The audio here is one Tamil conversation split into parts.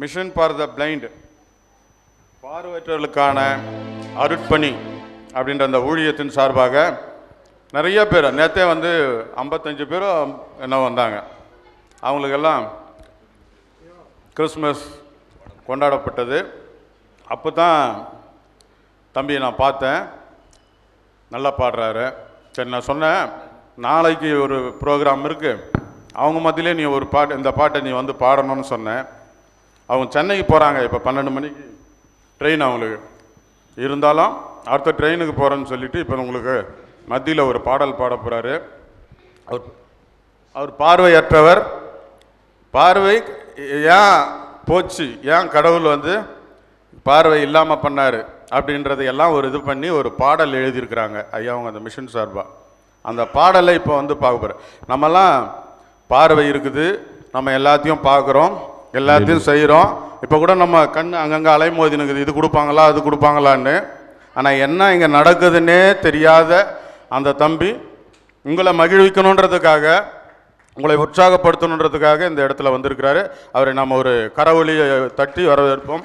மிஷன் ஃபார் த பிளைண்ட் பார்வையற்றவர்களுக்கான அருட்பணி அப்படின்ற அந்த ஊழியத்தின் சார்பாக நிறைய பேர் நேற்றே வந்து ஐம்பத்தஞ்சு பேரும் என்ன வந்தாங்க. அவங்களுக்கெல்லாம் கிறிஸ்மஸ் கொண்டாடப்பட்டது. அப்போ தான் தம்பியை நான் பார்த்தேன். நல்லா பாடுறாரு. சரி நான் சொன்னேன் நாளைக்கு ஒரு ப்ரோக்ராம் இருக்குது அவங்க மத்தியிலே நீ ஒரு பாட்டு இந்த பாட்டை நீ வந்து பாடணும்னு சொன்னேன். அவங்க சென்னைக்கு போகிறாங்க இப்போ பன்னெண்டு மணிக்கு ட்ரெயின் அவங்களுக்கு. இருந்தாலும் அடுத்த ட்ரெயினுக்கு போகிறேன்னு சொல்லிட்டு இப்போ உங்களுக்கு மத்தியில் ஒரு பாடல் பாட போகிறாரு அவர் அவர் பார்வையற்றவர். பார்வை ஏன் போச்சு? ஏன் கடவுள் வந்து பார்வை இல்லாமல் பண்ணார்? அப்படின்றதையெல்லாம் ஒரு இது பண்ணி ஒரு பாடல் எழுதியிருக்கிறாங்க. ஐயா அவங்க அந்த மிஷன் சார்பாக அந்த பாடலை இப்போ வந்து பார்க்க போகிறேன் நம்மலாம் பார்வை இருக்குது. நம்ம எல்லாத்தையும் பார்க்குறோம். எல்லாத்தையும் செய்கிறோம் இப்போ கூட நம்ம கண் அங்கங்கே அலைமோதி நிற்குது இது கொடுப்பாங்களா அது கொடுப்பாங்களான்னு. ஆனால் என்ன இங்கே நடக்குதுன்னே தெரியாத அந்த தம்பி உங்களை மகிழ்விக்கணுன்றதுக்காக உங்களை உற்சாகப்படுத்தணுன்றதுக்காக இந்த இடத்துல வந்திருக்கிறாரு. அவரை நம்ம ஒரு கரவொலியை தட்டி வரவேற்போம்.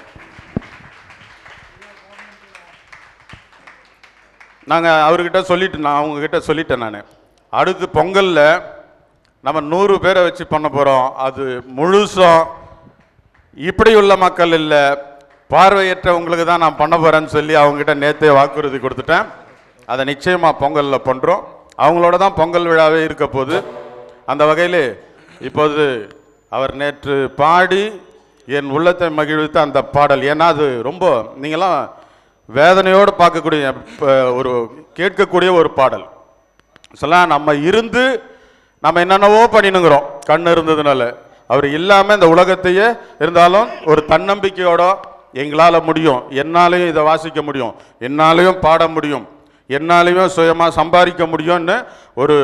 நாங்கள் அவர்கிட்ட சொல்லிட்டு நான் அவங்கக்கிட்ட சொல்லிட்டேன் நான். அடுத்து பொங்கலில் நம்ம நூறு பேரை வச்சு பண்ண போகிறோம் அது முழுசும் இப்படியுள்ள மக்கள் இல்லை. பார்வையற்றவங்களுக்கு தான் நான் பண்ண போகிறேன்னு சொல்லி அவங்ககிட்ட நேற்றே வாக்குறுதி கொடுத்துட்டேன். அதை நிச்சயமாக பொங்கலில் பண்ணுறோம் அவங்களோட தான் பொங்கல் விழாவே இருக்க போது அந்த வகையில் இப்போது அவர் நேற்று பாடி என் உள்ளத்தை மகிழ்வித்த அந்த பாடல். ஏன்னா அது ரொம்ப நீங்களாம் வேதனையோடு பார்க்கக்கூடிய ஒரு கேட்கக்கூடிய ஒரு பாடல். சொல்லலாம் நம்ம இருந்து நம்ம என்னென்னவோ பண்ணினுங்கிறோம். கண் இருந்ததுனால. அவர் இல்லாமல் இந்த உலகத்தையே இருந்தாலும் ஒரு தன்னம்பிக்கையோட எங்களால் முடியும். என்னாலையும் இதை வாசிக்க முடியும். என்னாலையும் பாட முடியும். என்னாலையும் சுயமாக சம்பாதிக்க முடியும்னு ஒரு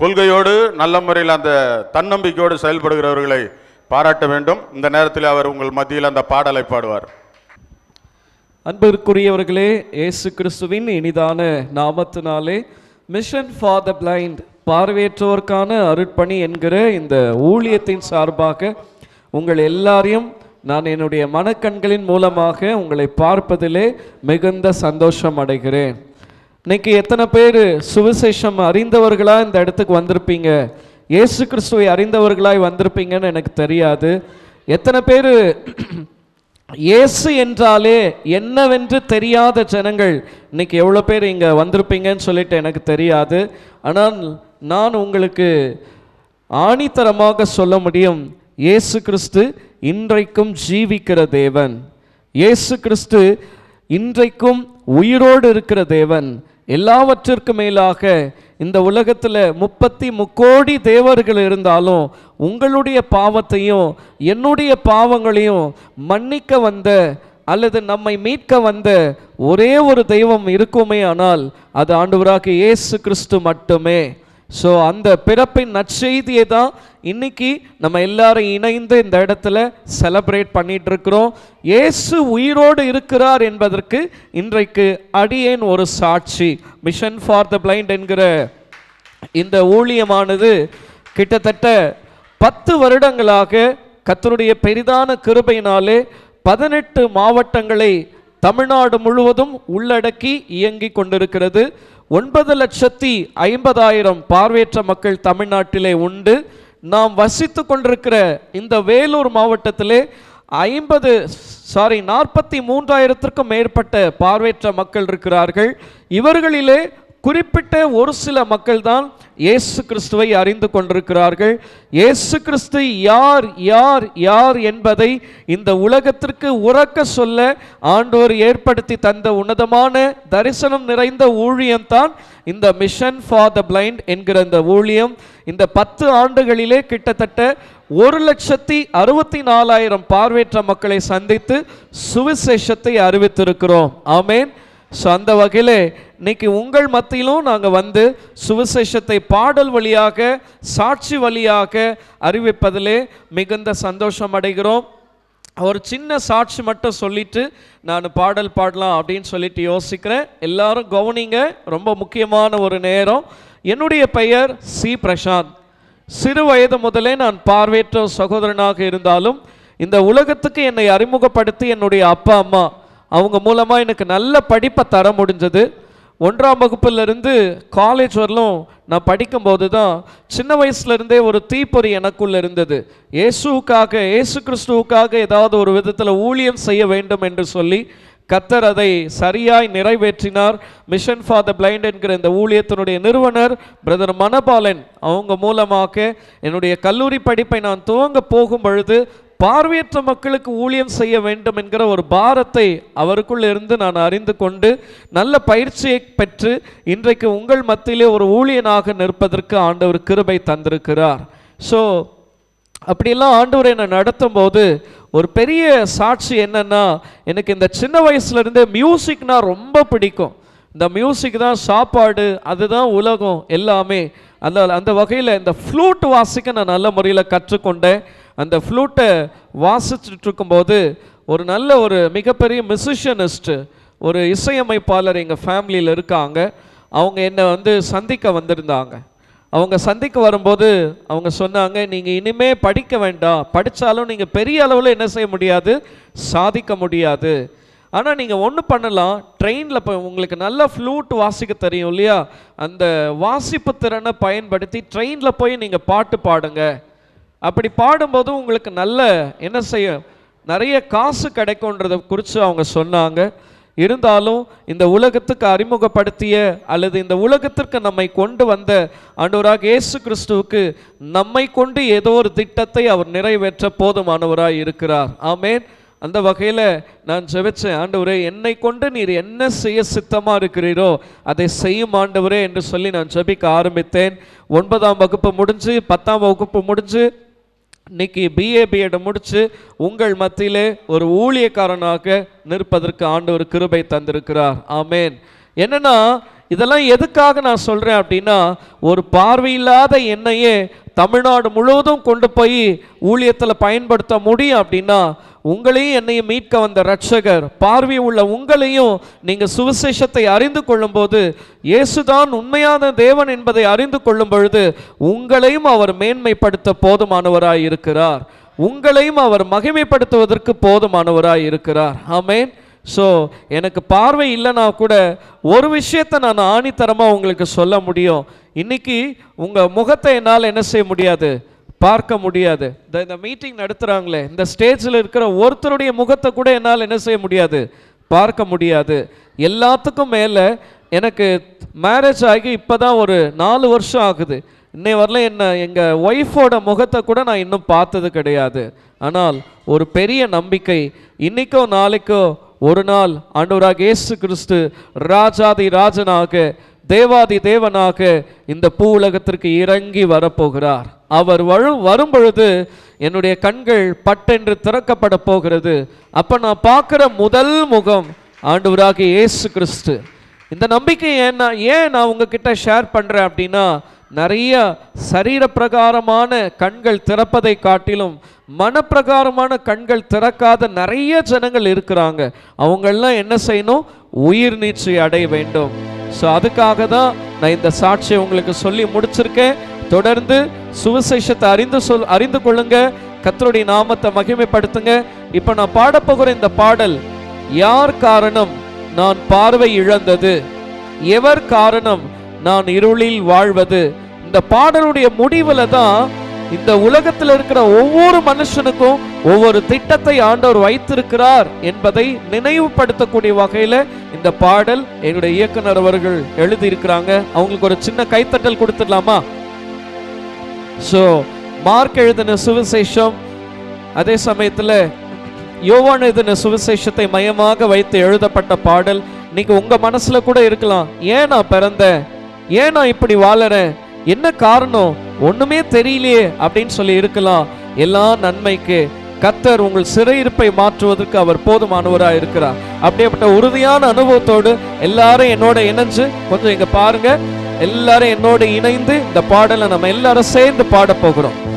கொள்கையோடு நல்ல முறையில் அந்த தன்னம்பிக்கையோடு செயல்படுகிறவர்களை பாராட்ட வேண்டும். இந்த நேரத்தில் அவர் உங்கள் மத்தியில் அந்த பாடலை பாடுவார். அன்பிற்குரியவர்களே இயேசு கிறிஸ்துவின் இனிதான நாமத்தினாலே மிஷன் ஃபார் த பிளைண்ட் பார்வையற்றோருக்கான அருட்பணி என்கிற இந்த ஊழியத்தின் சார்பாக உங்கள் எல்லாரையும் நான் என்னுடைய மனக்கண்களின் மூலமாக உங்களை பார்ப்பதிலே மிகுந்த சந்தோஷம் அடைகிறேன். இன்னைக்கு எத்தனை பேர் சுவிசேஷம் அறிந்தவர்களா இந்த இடத்துக்கு வந்திருப்பீங்க? இயேசு கிறிஸ்துவை அறிந்தவர்களாய் வந்திருப்பீங்கன்னு எனக்கு தெரியாது. எத்தனை பேர் இயேசு என்றாலே என்னவென்று தெரியாத ஜனங்கள் இன்னைக்கு எவ்வளோ பேர் இங்கே வந்திருப்பீங்கன்னு சொல்லிட்டு எனக்கு தெரியாது. ஆனால் நான் உங்களுக்கு ஆணித்தரமாக சொல்ல முடியும் இயேசு கிறிஸ்து இன்றைக்கும் ஜீவிக்கிற தேவன். இயேசு கிறிஸ்து இன்றைக்கும் உயிரோடு இருக்கிற தேவன். எல்லாவற்றிற்கும் மேலாக இந்த உலகத்தில் முப்பத்தி முக்கோடி தேவர்கள் இருந்தாலும் உங்களுடைய பாவத்தையும் என்னுடைய பாவங்களையும் மன்னிக்க வந்த அல்லது நம்மை மீட்க வந்த ஒரே ஒரு தெய்வம் இருக்குமே ஆனால் அது ஆண்டவராக இயேசு கிறிஸ்து மட்டுமே. ஸோ அந்த பிறப்பின் நற்செய்தியை தான் இன்னைக்கு நம்ம எல்லாரும் இணைந்து இந்த இடத்துல செலப்ரேட் பண்ணிட்டு இருக்கிறோம் இயேசு உயிரோடு இருக்கிறார் என்பதற்கு இன்றைக்கு அடியேன் ஒரு சாட்சி. மிஷன் ஃபார் த பிளைண்ட் என்கிற இந்த ஊழியமானது கிட்டத்தட்ட பத்து வருடங்களாக கத்தருடைய பெரிதான கிருபையினாலே பதினெட்டு மாவட்டங்களை தமிழ்நாடு முழுவதும் உள்ளடக்கி இயங்கி கொண்டிருக்கிறது. ஒன்பது லட்சத்தி ஐம்பதாயிரம் பார்வையற்ற மக்கள் தமிழ்நாட்டிலே உண்டு. நாம் வசித்து கொண்டிருக்கிற இந்த வேலூர் மாவட்டத்திலே ஐம்பது சாரி நாற்பத்தி மூன்றாயிரத்திற்கும் மேற்பட்ட பார்வையற்ற மக்கள் இருக்கிறார்கள். இவர்களிலே குறிப்பிட்ட ஒரு சில மக்கள் தான் இயேசு கிறிஸ்துவை அறிந்து கொண்டிருக்கிறார்கள். இயேசு கிறிஸ்து யார் யார் யார் என்பதை இந்த உலகத்திற்கு உறக்க சொல்ல ஆண்டோர் ஏற்படுத்தி தந்த உன்னதமான தரிசனம் நிறைந்த ஊழியம்தான் இந்த மிஷன் ஃபார் த பிளைண்ட் என்கிற இந்த ஊழியம். இந்த பத்து ஆண்டுகளிலே கிட்டத்தட்ட ஒரு லட்சத்தி அறுபத்தி நாலாயிரம் பார்வையற்ற மக்களை சந்தித்து சுவிசேஷத்தை அறிவித்திருக்கிறோம். ஆமேன். ஸோ அந்த வகையில் இன்னைக்கு உங்கள் மத்தியிலும் நாங்கள் வந்து சுவிசேஷத்தை பாடல் வழியாக சாட்சி வழியாக அறிவிப்பதிலே மிகுந்த சந்தோஷம் அடைகிறோம். ஒரு சின்ன சாட்சி மட்டும் சொல்லிட்டு நான் பாடல் பாடலாம் அப்படின்னு சொல்லிட்டு யோசிக்கிறேன். எல்லாரும் கவனிங்க ரொம்ப முக்கியமான ஒரு நேரம். என்னுடைய பெயர் சி. பிரசாந்த். சிறு வயது முதலே நான் பார்வையற்ற சகோதரனாக இருந்தாலும் இந்த உலகத்துக்கு என்னை அறிமுகப்படுத்தி என்னுடைய அப்பா அம்மா அவங்க மூலமாக எனக்கு நல்ல படிப்பை தர முடிஞ்சது. ஒன்றாம் வகுப்புலேருந்து காலேஜ் வரலும் நான் படிக்கும்போது தான் சின்ன வயசுலேருந்தே ஒரு தீப்பொறி எனக்குள்ள இருந்தது. இயேசுக்காக இயேசு கிறிஸ்துவுக்காக ஏதாவது ஒரு விதத்தில் ஊழியம் செய்ய வேண்டும் என்று சொல்லி கத்தர் அதை சரியாய் நிறைவேற்றினார். மிஷன் ஃபார் த பிளைண்ட் என்கிற இந்த ஊழியத்தினுடைய நிறுவனர் பிரதர் மணபாலன் அவங்க மூலமாக என்னுடைய கல்லூரி படிப்பை நான் துவங்க போகும் பொழுது பார்வையற்ற மக்களுக்கு ஊழியம் செய்ய வேண்டும் என்கிற ஒரு பாரத்தை அவருக்குள் இருந்து நான் அறிந்து கொண்டு நல்ல பயிற்சியை பெற்று இன்றைக்கு உங்கள் மத்தியிலே ஒரு ஊழியனாக நிற்பதற்கு ஆண்டவர் கிருபை தந்திருக்கிறார். ஸோ அப்படியெல்லாம் ஆண்டவர் என்னை நடத்தும் போது ஒரு பெரிய சாட்சி என்னன்னா எனக்கு இந்த சின்ன வயசுலேருந்தே மியூசிக்னால் மியூசிக்னா ரொம்ப பிடிக்கும். இந்த மியூசிக் தான் சாப்பாடு அதுதான் உலகம் எல்லாமே. அந்த அந்த வகையில் இந்த ஃப்ளூட் வாசிக்க நான் நல்ல முறையில் கற்றுக்கொண்டேன். அந்த ஃப்ளூட்டை வாசிச்சுட்டு இருக்கும்போது ஒரு நல்ல ஒரு மிகப்பெரிய மியூசிஷியனிஸ்ட்டு ஒரு இசையமைப்பாளர் எங்கள் ஃபேமிலியில் இருக்காங்க. அவங்க என்னை வந்து சந்திக்க வந்திருந்தாங்க. அவங்க சந்திக்க வரும்போது அவங்க சொன்னாங்க நீங்கள் இனிமே படிக்க வேண்டாம். படித்தாலும் நீங்கள் பெரிய அளவில் என்ன செய்ய முடியாது? சாதிக்க முடியாது. ஆனால் நீங்கள் ஒன்று பண்ணலாம். ட்ரெயினில் இப்போ உங்களுக்கு நல்ல ஃப்ளூட் வாசிக்க தெரியும் இல்லையா? அந்த வாசிப்பு திறனை பயன்படுத்தி ட்ரெயினில் போய் நீங்கள் பாட்டு பாடுங்கள் அப்படி பாடும்போது உங்களுக்கு நல்ல என்ன செய்ய நிறைய காசு கிடைக்கும்ன்றதை குறித்து அவங்க சொன்னாங்க. இருந்தாலும் இந்த உலகத்துக்கு அறிமுகப்படுத்திய அல்லது இந்த உலகத்திற்கு நம்மை கொண்டு வந்த ஆண்டவராக இயேசு கிறிஸ்துவுக்கு நம்மை கொண்டு ஏதோ ஒரு திட்டத்தை அவர் நிறைவேற்ற போதுமானவராக இருக்கிறார். ஆமேன். அந்த வகையில் நான் ஜெபிச்சேன். ஆண்டவரே என்னை கொண்டு நீர் என்ன செய்ய சித்தமாக இருக்கிறீரோ அதை செய்யும் ஆண்டவரே என்று சொல்லி நான் ஜெபிக்க ஆரம்பித்தேன். ஒன்பதாம் வகுப்பு முடிஞ்சு பத்தாம் வகுப்பு முடிஞ்சு இன்னைக்கு பிஏ பிஎட் முடித்து உங்கள் மத்தியிலே ஒரு ஊழியக்காரனாக நிற்பதற்கு ஆண்டவர் கிருபை தந்திருக்கிறார். ஆமேன். என்னன்னா இதெல்லாம் எதுக்காக நான் சொல்கிறேன் அப்படின்னா ஒரு பார்வையில்லாத என்னையே தமிழ்நாடு முழுவதும் கொண்டு போய் ஊழியத்தில் பயன்படுத்த முடியும் அப்படின்னா உங்களையும் என்னையும் மீட்க வந்த ரட்சகர் பார்வை உள்ள உங்களையும் நீங்கள் சுவிசேஷத்தை அறிந்து கொள்ளும்போது இயேசுதான் உண்மையான தேவன் என்பதை அறிந்து கொள்ளும் பொழுது உங்களையும் அவர் மேன்மைப்படுத்த போதுமானவராய் இருக்கிறார். உங்களையும் அவர் மகிமைப்படுத்துவதற்கு போதுமானவராய் இருக்கிறார். ஆமேன் ஸோ எனக்கு பார்வை இல்லைனா கூட ஒரு விஷயத்தை நான் ஆணித்தரமாக உங்களுக்கு சொல்ல முடியும். இன்னைக்கு உங்கள் முகத்தை என்னால் என்ன செய்ய முடியாது? பார்க்க முடியாது. இந்த இந்த மீட்டிங் நடத்துகிறாங்களே இந்த ஸ்டேஜில் இருக்கிற ஒருத்தருடைய முகத்தை கூட என்னால் என்ன செய்ய முடியாது. பார்க்க முடியாது. எல்லாத்துக்கும் மேலே எனக்கு மேரேஜ் ஆகி இப்போ தான் ஒரு நாலு வருஷம் ஆகுது. இன்னை வரல என்ன எங்கள் ஒய்ஃபோட முகத்தை கூட நான் இன்னும் பார்த்தது கிடையாது. ஆனால் ஒரு பெரிய நம்பிக்கை இன்னைக்கோ நாளைக்கோ ஒரு நாள் ஆண்டவராக இயேசு கிறிஸ்து ராஜாதி ராஜனாக தேவாதி தேவனாக இந்த பூ உலகத்திற்கு இறங்கி வரப்போகிறார். அவர் வரும் வரும்பொழுது என்னுடைய கண்கள் பட்டென்று திறக்கப்பட போகிறது. அப்ப நான் பார்க்குற முதல் முகம் ஆண்டவராக இயேசு கிறிஸ்து. இந்த நம்பிக்கை ஏன்னா ஏன் நான் உங்ககிட்ட ஷேர் பண்றேன் அப்படின்னா நிறைய சரீர பிரகாரமான கண்கள் திறப்பதை காட்டிலும் மனப்பிரகாரமான கண்கள் திறக்காத நிறைய ஜனங்கள் இருக்கிறாங்க. அவங்கெல்லாம் என்ன செய்யணும்? உயிர் நீச்சை அடைய வேண்டும். ஸோ அதுக்காக தான் நான் இந்த சாட்சியை உங்களுக்கு சொல்லி முடிச்சிருக்கேன். தொடர்ந்து சுவிசேஷத்தை அறிந்து சொல் அறிந்து கொள்ளுங்க. கத்தருடைய நாமத்தை மகிமைப்படுத்துங்க. இப்போ நான் பாடப்போகிற இந்த பாடல் யார் காரணம் நான் பார்வை இழந்தது? எவர் காரணம் நான் இருளில் வாழ்வது? இந்த பாடலுடைய முடிவுல தான் இந்த உலகத்தில் இருக்கிற ஒவ்வொரு மனுஷனுக்கும் ஒவ்வொரு திட்டத்தை ஆண்டவர் வைத்திருக்கிறார் என்பதை நினைவுபடுத்தக்கூடிய வகையில இந்த பாடல் என்னுடைய இயக்குனர் அவர்கள் எழுதியிருக்கிறாங்க. அவங்களுக்கு ஒரு சின்ன கைத்தட்டல் கொடுத்துடலாமா? ஸோ மார்க் எழுதின சுவிசேஷம் அதே சமயத்தில் யோவான் எழுதின சுவிசேஷத்தை மையமாக வைத்து எழுதப்பட்ட பாடல். இன்னைக்கு உங்க மனசுல கூட இருக்கலாம். ஏன் நான் பிறந்தேன்? ஏன் நான் இப்படி வாழறேன்? என்ன காரணம்? ஒண்ணுமே தெரியலையே அப்படின்னு சொல்லி இருக்கலாம். எல்லா நன்மைக்கு கத்தர் உங்கள் சிறையிருப்பை மாற்றுவதற்கு அவர் போதுமானவராக இருக்கிறார். அப்படியேப்பட்ட உறுதியான அனுபவத்தோடு எல்லாரும் என்னோட இணைஞ்சு கொஞ்சம் இங்க பாருங்க. எல்லாரும் என்னோட இணைந்து இந்த பாடலை நம்ம எல்லாரும் சேர்ந்து பாட போகிறோம்.